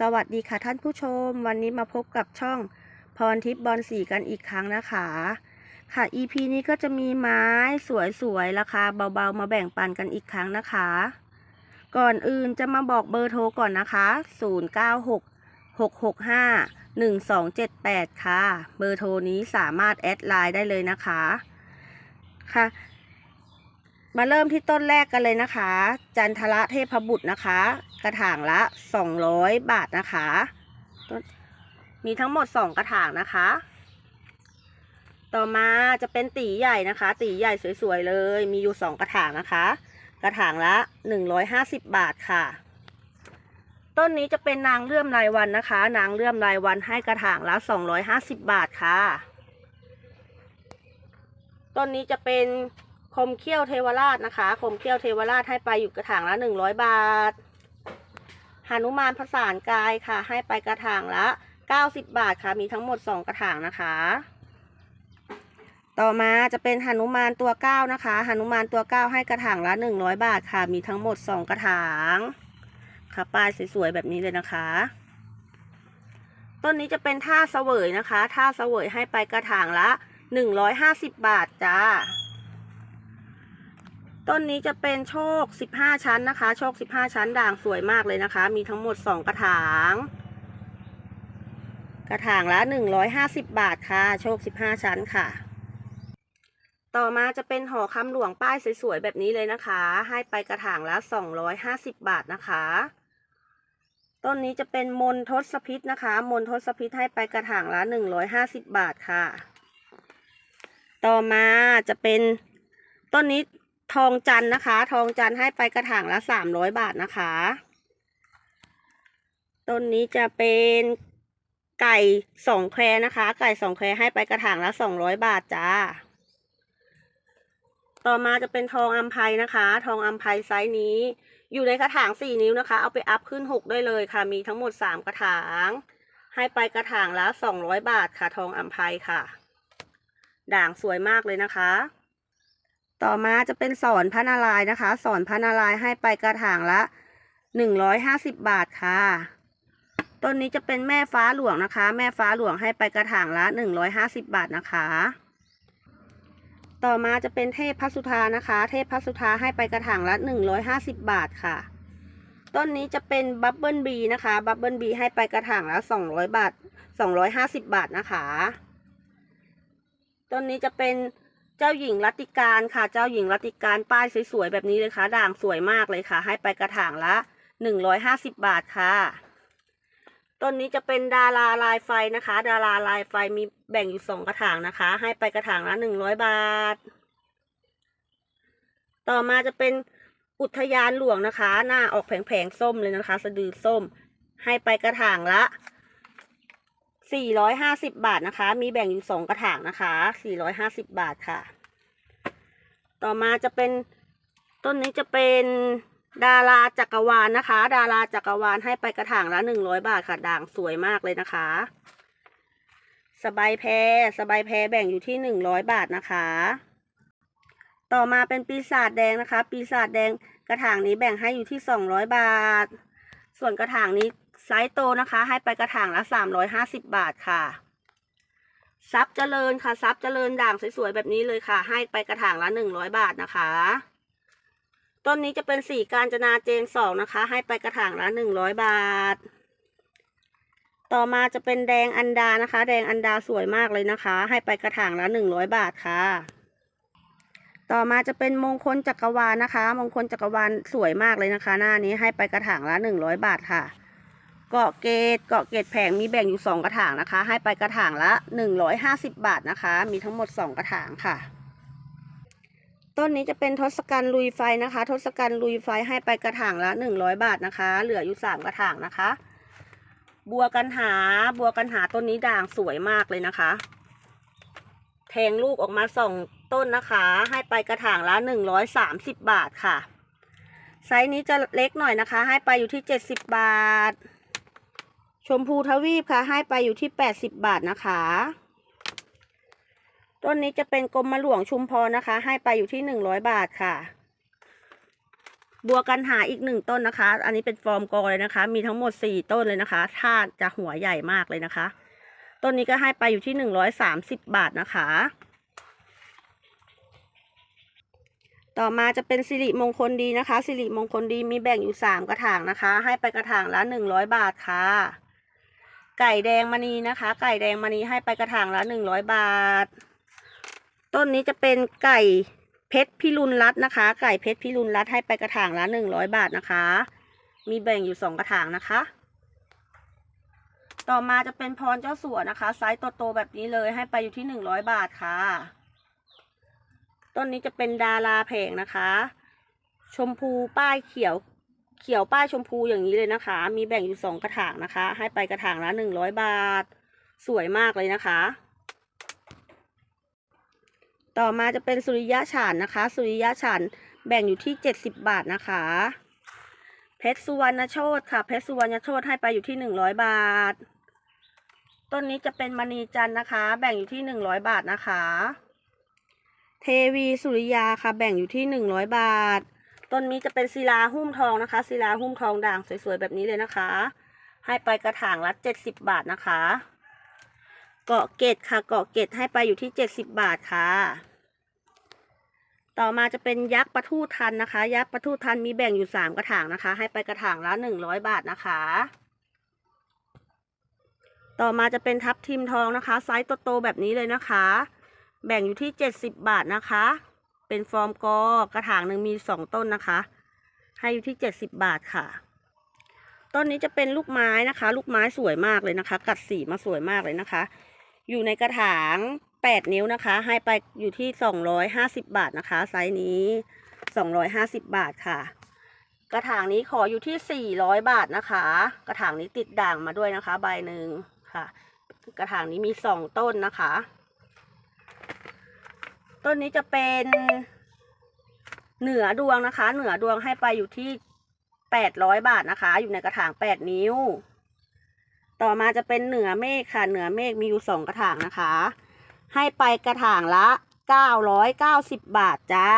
สวัสดีค่ะท่านผู้ชม วันนี้มาพบกับช่องพรทิพย์บอลสีกันอีกครั้งนะคะ ค่ะ EP นี้ก็จะมีไม้สวยๆ ราคาเบาๆ มาแบ่งปันกันอีกครั้งนะคะ ก่อนอื่นจะมาบอกเบอร์โทรก่อนนะคะ 096 665 1278 ค่ะ เบอร์โทรนี้สามารถแอดไลน์ได้เลยนะคะ ค่ะมาเริ่มที่ต้นแรกกันเลยนะคะ จันทระเทพบุตรนะคะ กระถางละ 200 บาทนะคะ มีทั้งหมด 2 กระถางนะคะ ต่อมาจะเป็นตีใหญ่นะคะ ตีใหญ่สวยๆเลย มีอยู่ 2 กระถางนะคะ กระถางละ 150 บาทค่ะ ต้นนี้จะเป็นนางเลื่อมรายวันนะคะ นางเลื่อมรายวันให้กระถางละ 250 บาทค่ะ ต้นนี้จะเป็นคมเขี้ยวเทวราชนะคะ คมเขี้ยวเทวราชให้ไปอยู่กระถางละ 100 บาท หานุมานผสานกายค่ะ ให้ไปกระถางละ 90 บาทค่ะ มีทั้งหมด 2 กระถางนะคะ ต่อมาจะเป็นหนุมานตัวเก้านะคะหนุมานตัวเก้าให้กระถางละ 100 บาทค่ะ มีทั้งหมด 2 กระถางค่ะป้ายสวยๆแบบนี้เลยนะคะต้นนี้จะเป็นท่าเสวยนะคะ ท่าเสวยให้ไปกระถางละ 150 บาทจ้า ต้นนี้จะเป็นโชค 15 ชั้นนะคะ โชค 15 ชั้นด่างสวยมากเลยนะคะ มีทั้งหมด 2 กระถาง กระถางละ 150 บาทค่ะ โชค 15 ชั้นค่ะ ต่อมาจะเป็นหอคำหลวงป้ายสวยๆแบบนี้เลยนะคะ ให้ไปกระถางละ 250 บาทนะคะ ต้นนี้จะเป็นมนทศพิษนะคะ มนทศพิษให้ไปกระถางละ 150 บาทค่ะ ต่อมาจะเป็นต้นนี้ ทองจันนะคะ ทองจันให้ไปกระถางละ300บาทนะคะ ต้นนี้จะเป็นไก่สองแควนะคะ ไก่สองแควให้ไปกระถางละ200บาทจ้า ต่อมาจะเป็นทองอัมไพนะคะ ทองอัมไพไซส์นี้ อยู่ในกระถาง4นิ้วนะคะ เอาไปอัพขึ้น6ได้เลยค่ะ มีทั้งหมด3กระถาง ให้ไปกระถางละ200บาทค่ะ ทองอัมไพค่ะ ด่างสวยมากเลยนะคะ ต่อมาจะเป็นสอนพระนารายนะคะ สอนพระนารายให้ไปกระถางละ150บบาทค่ะ ต้นนี้จะเป็นแม่ฟ้าหลวงนะคะ แม่ฟ้าหลวงให้ไปกระถางละ150บบาทนะคะ ต่อมาจะเป็นเทพพระสุธานะคะ เทพพระสุธาให้ไปกระถางละ150บบาทค่ะ ต้นนี้จะเป็นบับเบิลบีนะคะ บับเบิลบีให้ไปกระถางละ200บาท250บาทนะคะ ต้นนี้จะเป็น เจ้าหญิงรัติการค่ะ เจ้าหญิงรัติการป้ายสวยๆแบบนี้เลยค่ะ ด่างสวยมากเลยค่ะ ให้ไปกระถางละ150บบาทค่ะ ต้นนี้จะเป็นดาราลายไฟนะคะ ดาราลายไฟมีแบ่งอยู่สองกระถางนะคะ ให้ไปกระถางละ100บาท ต่อมาจะเป็นอุทยานหลวงนะคะ หน้าออกแผงๆส้มเลยนะคะ สะดือส้ม ให้ไปกระถางละ 450 บาทนะคะ มีแบ่งอยู่สองกระถางนะคะ 450 บาทค่ะ ต่อมาจะเป็นต้นนี้จะเป็นดาราจักรวาลนะคะ ดาราจักรวาลให้ไปกระถางละ100บาทค่ะ ด่างสวยมากเลยนะคะ สบายแพรสบายแพรแบ่งอยู่ที่100บาทนะคะ ต่อมาเป็นปีศาจแดงนะคะ ปีศาจแดงกระถางนี้แบ่งให้อยู่ที่200บาท ส่วนกระถางนี้ ไซส์โตนะคะ ให้ไปกระถางละ350บาทค่ะ ซับเจริญค่ะ ซับเจริญด่างสวยๆแบบนี้เลยค่ะ ให้ไปกระถางละ100บาทนะคะ ต้นนี้จะเป็นสีการจนาเจนสองนะคะ ให้ไปกระถางละ100บาท ต่อมาจะเป็นแดงอันดานะคะ แดงอันดาสวยมากเลยนะคะ ให้ไปกระถางละ100บาทค่ะต่อมาจะเป็นมงคลจักรวาลนะคะ มงคลจักรวาลสวยมากเลยนะคะ หน้านี้ให้ไปกระถางละ100บาทค่ะ เกาะเกตเกาะเกตแผงมีแบ่งอยู่ 2 กระถางนะคะ ให้ไปกระถางละ 150 บาทนะคะ มีทั้งหมด 2 กระถางค่ะ ต้นนี้จะเป็นทศกัณฐ์ลุยไฟนะคะ ทศกัณฐ์ลุยไฟให้ไปกระถางละ 100 บาทนะคะ เหลืออยู่ 3 กระถางนะคะ บัวกันหา บัวกันหาต้นนี้ด่างสวยมากเลยนะคะ แทงลูกออกมาสองต้นนะคะ ให้ไปกระถางละ 130 บาทค่ะไซส์นี้จะเล็กหน่อยนะคะ ให้ไปอยู่ที่ 70 บาท ชมพูทวีปค่ะ ให้ไปอยู่ที่80บบาทนะคะ ต้นนี้จะเป็นกรมหลวงชุมพรนะคะ ให้ไปอยู่ที่100บาทค่ะ บัวกันหาอีกหนึ่งต้นนะคะ อันนี้เป็นฟอร์มกอเลยนะคะ มีทั้งหมดสี่ต้นเลยนะคะท่าจะหัวใหญ่มากเลยนะคะ ต้นนี้ก็ให้ไปอยู่ที่หนึ่งร้อยสามสิบบาทนะคะ ต่อมาจะเป็นสิริมงคลดีนะคะ สิริมงคลดีมีแบ่งอยู่สามกระถางนะคะ ให้ไปกระถางละหนึ่งร้อยบาทค่ะ ไก่แดงมณีนะคะ ไก่แดงมณีให้ไปกระถางละหนึ่งร้อยบาท ต้นนี้จะเป็นไก่เพชรพิรุณรัตน์นะคะ ไก่เพชรพิรุณรัตน์ให้ไปกระถางละหนึ่งร้อยบาทนะคะ มีแบ่งอยู่สองกระถางนะคะ ต่อมาจะเป็นพรเจ้าสัวนะคะ ไซส์โตๆแบบนี้เลยให้ไปอยู่ที่หนึ่งร้อยบาทค่ะ ต้นนี้จะเป็นดาราแผงนะคะ ชมพูป้ายเขียว เขียวป้ายชมพูอย่างนี้เลยนะคะ มีแบ่งอยู่สองกระถางนะคะ ให้ไปกระถางละหนึ่งร้อยบาท สวยมากเลยนะคะ ต่อมาจะเป็นสุริยะฉานนะคะ สุริยะฉานแบ่งอยู่ที่เจ็ดสิบบาทนะคะ เพชรสุวรรณโชตค่ะ เพชรสุวรรณโชตให้ไปอยู่ที่หนึ่งร้อยบาท ต้นนี้จะเป็นมณีจันนะคะ แบ่งอยู่ที่หนึ่งร้อยบาทนะคะ เทวีสุริยาค่ะ แบ่งอยู่ที่หนึ่งร้อยบาท ต้นนี้จะเป็นศิลาหุ้มทองนะคะศิลาหุ้มทองด่างสวยๆแบบนี้เลยนะคะ ให้ไปกระถางละเจ็ดสิบบาทนะคะ เกาะเกตค่ะ เกาะเกตให้ไปอยู่ที่เจ็ดสิบบาทค่ะ ต่อมาจะเป็นยักษ์ปะทูทันนะคะ ยักษ์ปะทูทันมีแบ่งอยู่สามกระถางนะคะ ให้ไปกระถางละหนึ่งร้อยบาทนะคะ ต่อมาจะเป็นทับทิมทองนะคะ ไซส์โตๆแบบนี้เลยนะคะ แบ่งอยู่ที่เจ็ดสิบบาทนะคะ เป็นฟอร์มกอกระถางหนึ่งมีสองต้นนะคะ ให้อยู่ที่เจ็ดสิบบาทค่ะ ต้นนี้จะเป็นลูกไม้นะคะ ลูกไม้สวยมากเลยนะคะ กัดสีมาสวยมากเลยนะคะ อยู่ในกระถางแปดนิ้วนะคะ ให้ไปอยู่ที่สองร้อยห้าสิบบาทนะคะ ไซส์นี้สองร้อยห้าสิบบาทค่ะ กระถางนี้ขออยู่ที่สี่ร้อยบาทนะคะ กระถางนี้ติดด่างมาด้วยนะคะ ใบหนึ่งค่ะ กระถางนี้มีสองต้นนะคะ ต้นนี้จะเป็นเหนือดวงนะคะ เหนือดวงให้ไปอยู่ที่แปดร้อยบาทนะคะ อยู่ในกระถางแปดนิ้ว ต่อมาจะเป็นเหนือเมฆค่ะ เหนือเมฆมีอยู่สองกระถางนะคะ ให้ไปกระถางละเก้าร้อยเก้าสิบบาทจ้า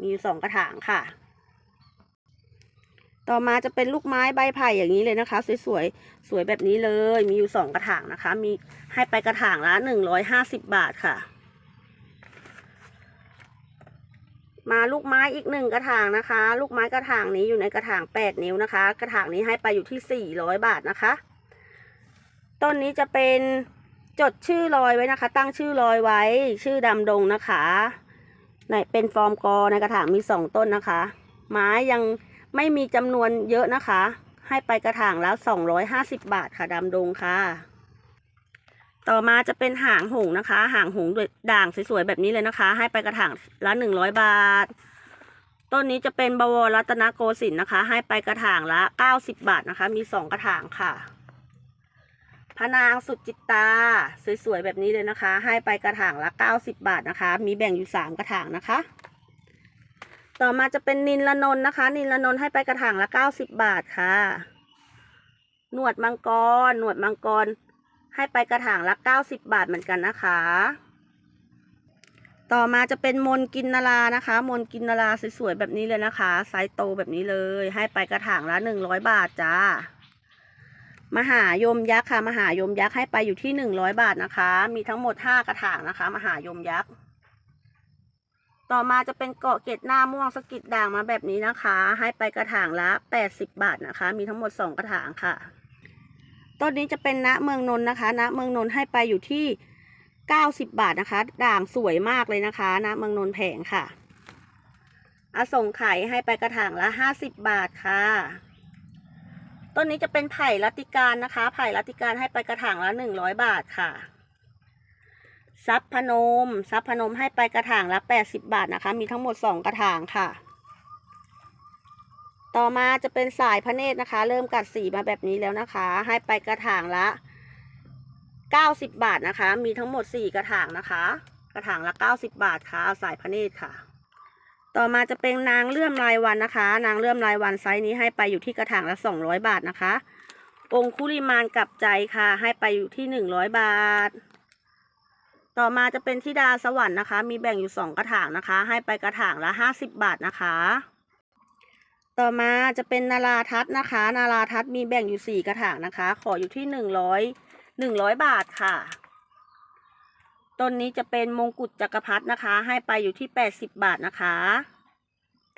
มีอยู่สองกระถางค่ะ ต่อมาจะเป็นลูกไม้ใบไผ่อย่างนี้เลยนะคะ สวยๆสวยแบบนี้เลย มีอยู่สองกระถางนะคะ มีให้ไปกระถางละหนึ่งร้อยห้าสิบบาทค่ะ มาลูกไม้อีกหนึ่งกระถางนะคะ ลูกไม้กระถางนี้อยู่ในกระถางแปดนิ้วนะคะ กระถางนี้ให้ไปอยู่ที่สี่ร้อยบาทนะคะ ต้นนี้จะเป็นจดชื่อรอยไว้นะคะ ตั้งชื่อรอยไว้ ชื่อดำดงนะคะในเป็นฟอร์มกอในกระถางมีสองต้นนะคะ ไม้ยังไม่มีจำนวนเยอะนะคะ ให้ไปกระถางแล้วสองร้อยห้าสิบบาทค่ะดำดงค่ะ ต่อมาจะเป็นหางหงนะคะ หางหงด้วยด่างสวยๆแบบนี้เลยนะคะ ให้ไปกระถางละหนึ่งร้อยบาท ต้นนี้จะเป็นบวรรัตนโกสินทร์นะคะ ให้ไปกระถางละเก้าสิบบาทนะคะ มีสองกระถางค่ะพนางสุดจิตตา สวยๆแบบนี้เลยนะคะ ให้ไปกระถางละเก้าสิบบาทนะคะ มีแบ่งอยู่สามกระถางนะคะ ต่อมาจะเป็นนินละนนนะคะ นินละนนให้ไปกระถางละเก้าสิบบาทค่ะ หนวดมังกร หนวดมังกร ให้ไปกระถางละเก้าสิบบาทเหมือนกันนะคะ ต่อมาจะเป็นมนกินนารานะคะ มนกินนาราสวยๆแบบนี้เลยนะคะ ไซส์โตแบบนี้เลย ให้ไปกระถางละหนึ่งร้อยบาทจ้ามหายมยักษ์ค่ะ มหายมยักษ์ให้ไปอยู่ที่หนึ่งร้อยบาทนะคะ มีทั้งหมดห้ากระถางนะคะ มหายมยักษ์ต่อมาจะเป็นเกาะเกตหน้าม่วงสกิดด่างมาแบบนี้นะคะ ให้ไปกระถางละแปดสิบบาทนะคะ มีทั้งหมดสองกระถางค่ะ ต้นนี้จะเป็นณเมืองนนท์นะคะณเมืองนนท์ให้ไปอยู่ที่เก้าสิบบาทนะคะ ด่างสวยมากเลยนะคะณเมืองนนท์แผงค่ะอส่งไขยให้ไปกระถางละห้าสิบบาทค่ะ ต้นนี้จะเป็นไผ่ลัติการนะคะ ไผ่ลัติการให้ไปกระถางละหนึ่งร้อยบาทค่ะซับพนมซับพนมให้ไปกระถางละแปดสิบบาทนะคะ มีทั้งหมดสองกระถางค่ะ ต่อมาจะเป็นสายพระเนตรนะคะ เริ่มกัดสีมาแบบนี้แล้วนะคะ ให้ไปกระถางละเก้าสิบบาทนะคะ มีทั้งหมดสี่กระถางนะคะ กระถางละเก้าสิบบาทค่ะ สายพระเนตรค่ะ ต่อมาจะเป็นนางเลื่อมรายวันนะคะ นางเลื่อมรายวันไซส์นี้ให้ไปอยู่ที่กระถางละสองร้อยบาทนะคะ องคุลิมานกับใจค่ะ ให้ไปอยู่ที่หนึ่งร้อยบาท ต่อมาจะเป็นธิดาสวรรค์นะคะ มีแบ่งอยู่สองกระถางนะคะ ให้ไปกระถางละห้าสิบบาทนะคะ ต่อมาจะเป็นนาราทัศน์นะคะ นาราทัศนมีแบ่งอยู่สี่กระถางนะคะ ขออยู่ที่หนึ่งร้อยหนึ่งร้อยบาทค่ะ ต้นนี้จะเป็นมงกุฎจักรพรรดินะคะ ให้ไปอยู่ที่แปดสิบบาทนะคะ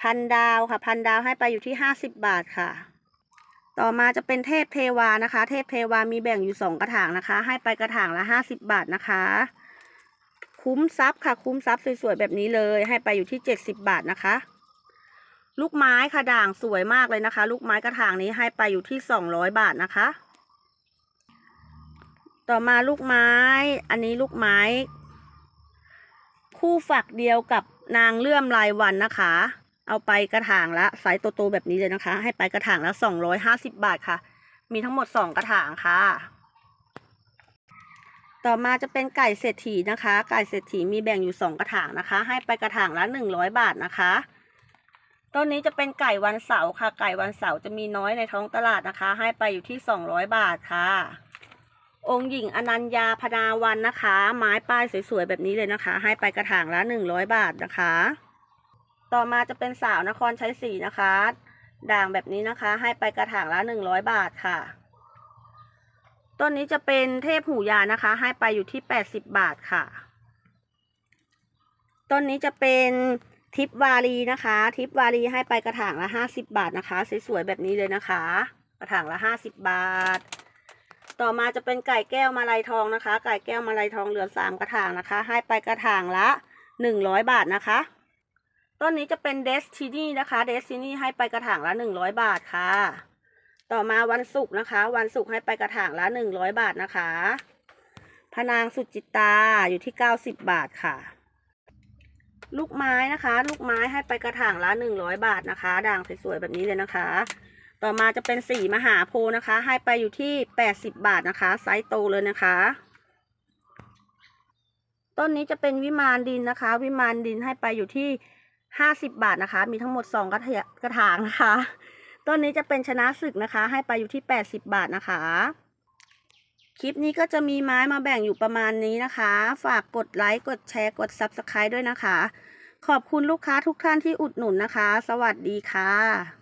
พันดาวค่ะ พันดาวให้ไปอยู่ที่ห้าสิบบาทค่ะ ต่อมาจะเป็นเทพเทวานะคะ เทพเทวามีแบ่งอยู่สองกระถางนะคะ ให้ไปกระถางละห้าสิบบาทนะคะ คุ้มทรัพย์ค่ะ คุ้มทรัพย์สวยๆแบบนี้เลย ให้ไปอยู่ที่เจ็ดสิบบาทนะคะ ลูกไม้ค่ะด่างสวยมากเลยนะคะ ลูกไม้กระถางนี้ให้ไปอยู่ที่สองร้อยบาทนะคะ ต่อมาลูกไม้ อันนี้ลูกไม้ คู่ฝักเดียวกับนางเลื่อมลายวันนะคะ เอาไปกระถางละไซส์โตๆแบบนี้เลยนะคะ ให้ไปกระถางละสองร้อยห้าสิบบาทค่ะ มีทั้งหมดสองกระถางค่ะ ต่อมาจะเป็นไก่เศรษฐีนะคะ ไก่เศรษฐีมีแบ่งอยู่สองกระถางนะคะ ให้ไปกระถางละหนึ่งร้อยบาทนะคะ ต้นนี้จะเป็นไก่วันเสาร์ค่ะ ไก่วันเสาร์จะมีน้อยในท้องตลาดนะคะ ให้ไปอยู่ที่สองร้อยบาทค่ะ องค์หญิงอนัญญาพนาวันนะคะ ไม้ป้ายสวยๆแบบนี้เลยนะคะ ให้ไปกระถางละหนึ่งร้อยบาทนะคะ ต่อมาจะเป็นสาวนครชัยศรีนะคะ ด่างแบบนี้นะคะ ให้ไปกระถางละหนึ่งร้อยบาทค่ะต้นนี้จะเป็นเทพหูยานะคะ ให้ไปอยู่ที่แปดสิบบาทค่ะ ต้นนี้จะเป็น ทิปวารีนะคะ ทิปวารีให้ไปกระถางละห้าสิบบาทนะคะ สวยๆแบบนี้เลยนะคะ กระถางละห้าสิบบาท ต่อมาจะเป็นไก่แก้วมาลัยทองนะคะ ไก่แก้วมาลัยทองเหลือสามกระถางนะคะ ให้ไปกระถางละหนึ่งร้อยบาทนะคะต้นนี้จะเป็นเดสตินีนะคะเดสตินีให้ไปกระถางละหนึ่งร้อยบาทค่ะ ต่อมาวันศุกร์นะคะ วันศุกร์ให้ไปกระถางละหนึ่งร้อยบาทนะคะพนางสุจิตาอยู่ที่เก้าสิบบาทค่ะ ลูกไม้นะคะ ลูกไม้ให้ไปกระถางละหนึ่งร้อยบาทนะคะ ด่างสวยๆแบบนี้เลยนะคะ ต่อมาจะเป็นสีมหาโพธิ์นะคะ ให้ไปอยู่ที่แปดสิบบาทนะคะ ไซส์โตเลยนะคะ ต้นนี้จะเป็นวิมานดินนะคะ วิมานดินให้ไปอยู่ที่ห้าสิบบาทนะคะ มีทั้งหมดสองกระถากระถางนะคะ ต้นนี้จะเป็นชนะศึกนะคะ ให้ไปอยู่ที่แปดสิบบาทนะคะ คลิปนี้ก็จะมีไม้มาแบ่งอยู่ประมาณนี้นะคะ ฝากกดไลค์ กดแชร์ กด Subscribe ด้วยนะคะ ขอบคุณลูกค้าทุกท่านที่อุดหนุนนะคะ สวัสดีค่ะ